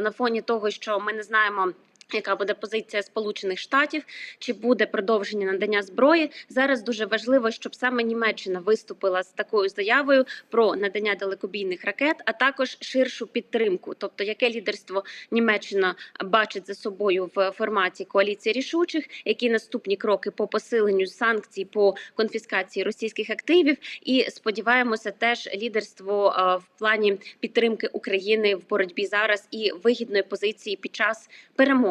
на фоні того, що ми не знаємо. Яка буде позиція Сполучених Штатів? Чи буде продовження надання зброї? Зараз дуже важливо, щоб саме Німеччина виступила з такою заявою про надання далекобійних ракет, а також ширшу підтримку. Тобто, яке лідерство Німеччина бачить за собою в форматі коаліції рішучих, які наступні кроки по посиленню санкцій по конфіскації російських активів, і сподіваємося, теж лідерство е, в плані підтримки України в боротьбі зараз і вигідної позиції під час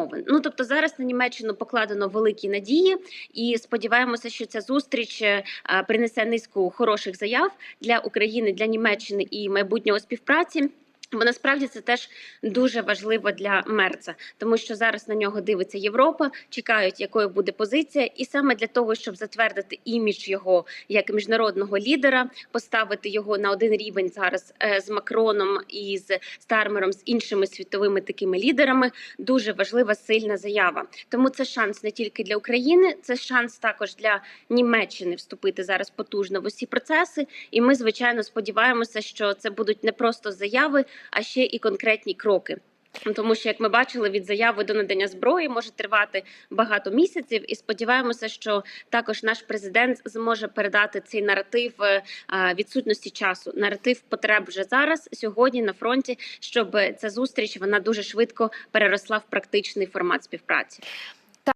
перемовин. Ну тобто зараз на Німеччину покладено великі надії, і сподіваємося, що ця зустріч е, принесе низку хороших заяв для України, для Німеччини і майбутнього співпраці. Бо насправді це теж дуже важливо для Мерца, тому що зараз на нього дивиться Європа, чекають, якою буде позиція, і саме для того, щоб затвердити імідж його як міжнародного лідера, поставити його на один рівень зараз е, з Макроном і з Стармером, з іншими світовими такими лідерами, дуже важлива сильна заява. Тому це шанс не тільки для України, це шанс також для Німеччини вступити зараз потужно в усі процеси. І ми, звичайно, сподіваємося, що це будуть не просто заяви, а ще і конкретні кроки. Тому що, як ми бачили, від заяви до надання зброї може тривати багато місяців, і сподіваємося, що також наш президент зможе передати цей наратив е, відсутності часу, наратив потреб вже зараз, сьогодні на фронті, щоб ця зустріч вона дуже швидко переросла в практичний формат співпраці.